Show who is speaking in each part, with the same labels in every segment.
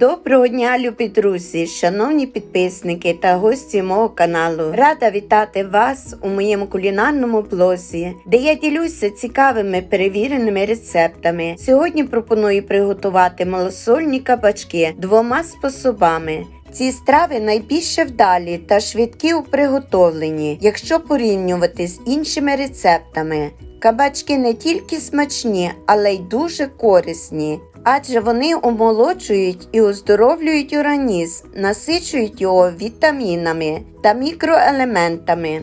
Speaker 1: Доброго дня, любі друзі, шановні підписники та гості мого каналу. Рада вітати вас у моєму кулінарному блозі, де я ділюся цікавими перевіреними рецептами. Сьогодні пропоную приготувати малосольні кабачки двома способами. Ці страви найбільше вдалі та швидкі у приготовленні, якщо порівнювати з іншими рецептами. Кабачки не тільки смачні, але й дуже корисні, адже вони омолоджують і оздоровлюють організм, насичують його вітамінами та мікроелементами.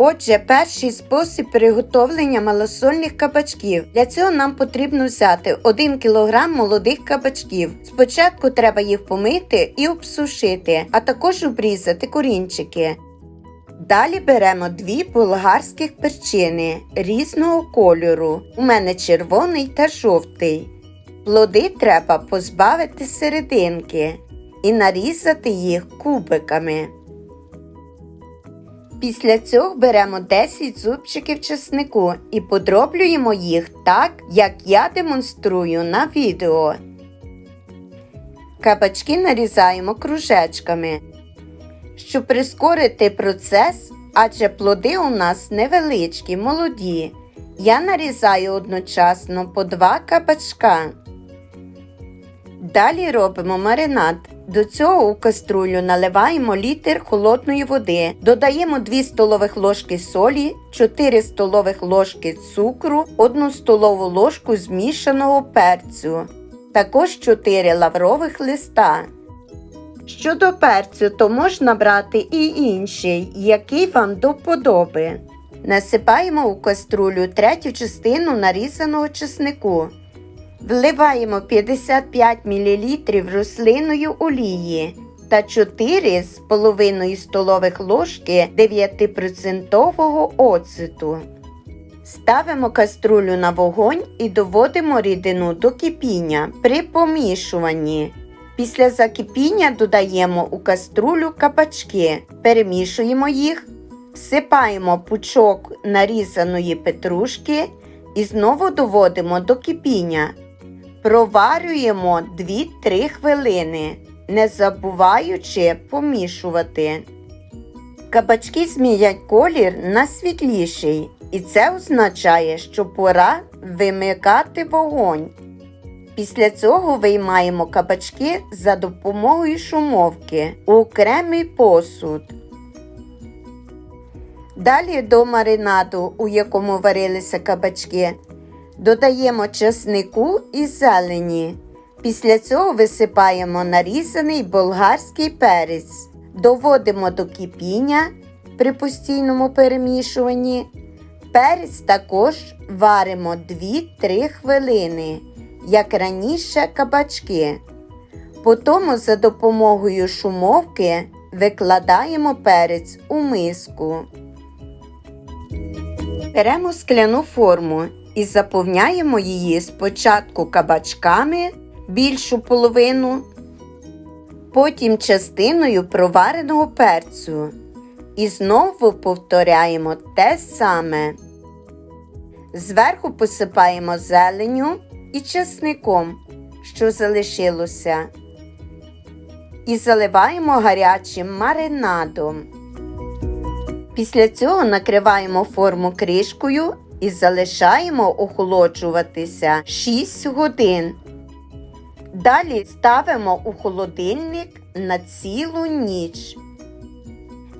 Speaker 1: Отже, перший спосіб приготовлення малосольних кабачків. Для цього нам потрібно взяти 1 кг молодих кабачків. Спочатку треба їх помити і обсушити, а також обрізати корінчики. Далі беремо дві болгарських перчини різного кольору. У мене червоний та жовтий. Плоди треба позбавити серединки і нарізати їх кубиками. Після цього беремо 10 зубчиків чеснику і подроблюємо їх так, як я демонструю на відео. Кабачки нарізаємо кружечками. Щоб прискорити процес, адже плоди у нас невеличкі, молоді. Я нарізаю одночасно по два кабачка. Далі робимо маринад. До цього у каструлю наливаємо літр холодної води, додаємо 2 столових ложки солі, 4 столових ложки цукру, 1 столову ложку змішаного перцю, також 4 лаврових листа. Щодо перцю, то можна брати і інший, який вам до вподоби. Насипаємо у каструлю третю частину нарізаного чеснику. Вливаємо 55 мл рослинної олії та 4,5 столових ложки 9% оцету. Ставимо каструлю на вогонь і доводимо рідину до кипіння при помішуванні. Після закипіння додаємо у каструлю кабачки, перемішуємо їх, всипаємо пучок нарізаної петрушки і знову доводимо до кипіння. Проварюємо 2-3 хвилини, не забуваючи помішувати. Кабачки змінять колір на світліший, і це означає, що пора вимикати вогонь. Після цього виймаємо кабачки за допомогою шумовки у окремий посуд. Далі до маринаду, у якому варилися кабачки, додаємо чеснику і зелені. Після цього висипаємо нарізаний болгарський перець, доводимо до кипіння при постійному перемішуванні. Перець також варимо 2-3 хвилини, як раніше кабачки. Потім за допомогою шумовки викладаємо перець у миску. Беремо скляну форму і заповняємо її спочатку кабачками більшу половину, потім частиною провареного перцю. І знову повторяємо те саме. Зверху посипаємо зеленю і чесником, що залишилося. І заливаємо гарячим маринадом. Після цього накриваємо форму кришкою і залишаємо охолоджуватися 6 годин. Далі ставимо у холодильник на цілу ніч.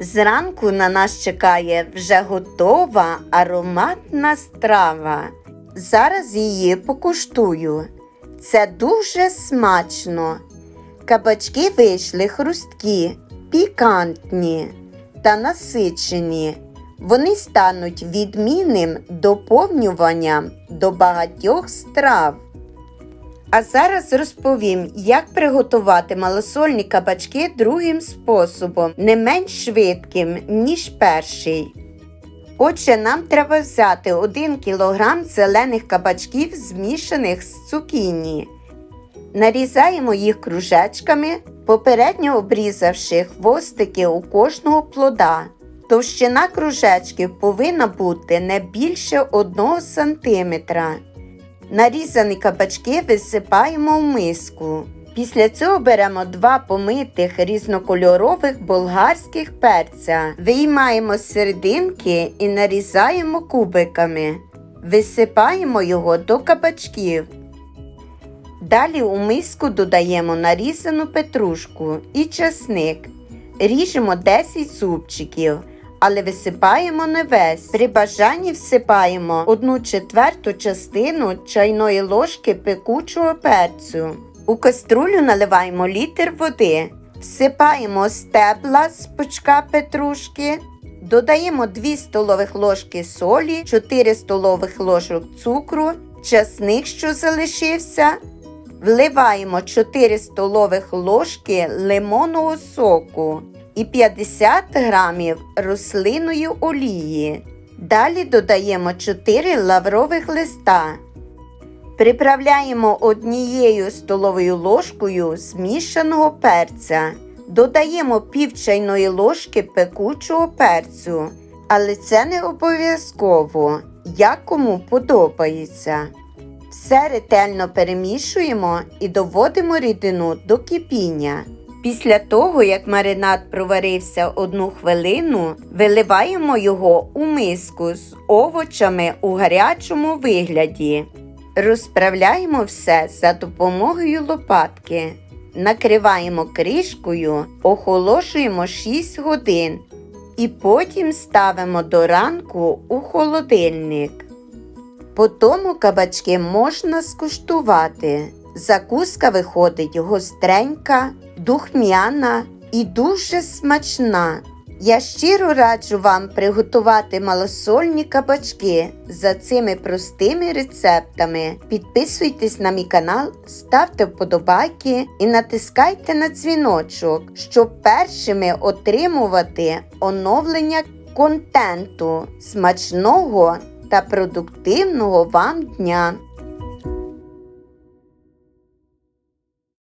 Speaker 1: Зранку на нас чекає вже готова ароматна страва. Зараз її покуштую. Це дуже смачно. Кабачки вийшли хрусткі, пікантні та насичені. Вони стануть відмінним доповнюванням до багатьох страв. А зараз розповім, як приготувати малосольні кабачки другим способом, не менш швидким, ніж перший. Отже, нам треба взяти 1 кг зелених кабачків, змішаних з цукіні. Нарізаємо їх кружечками, попередньо обрізавши хвостики у кожного плода. Товщина кружечків повинна бути не більше 1 см. Нарізані кабачки висипаємо в миску. Після цього беремо два помитих різнокольорових болгарських перця, виймаємо з серединки і нарізаємо кубиками. Висипаємо його до кабачків. Далі у миску додаємо нарізану петрушку і часник. Ріжемо 10 зубчиків, але висипаємо не весь. При бажанні всипаємо 1 четверту частину чайної ложки пекучого перцю. У каструлю наливаємо літр води, всипаємо стебла з пучка петрушки, додаємо 2 столових ложки солі, 4 столових ложок цукру, часник, що залишився. Вливаємо 4 столових ложки лимонного соку і 50 грамів рослинної олії. Далі додаємо 4 лаврових листа. Приправляємо однією столовою ложкою змішаного перця. Додаємо пів чайної ложки пекучого перцю, але це не обов'язково, як кому подобається. Все ретельно перемішуємо і доводимо рідину до кипіння. Після того, як маринад проварився одну хвилину, виливаємо його у миску з овочами у гарячому вигляді. Розправляємо все за допомогою лопатки. Накриваємо кришкою, охолошуємо 6 годин і потім ставимо до ранку у холодильник. По тому кабачки можна скуштувати. Закуска виходить гостренька, духмяна і дуже смачна. Я щиро раджу вам приготувати малосольні кабачки за цими простими рецептами. Підписуйтесь на мій канал, ставте вподобайки і натискайте на дзвіночок, щоб першими отримувати оновлення контенту смачного та продуктивного вам дня!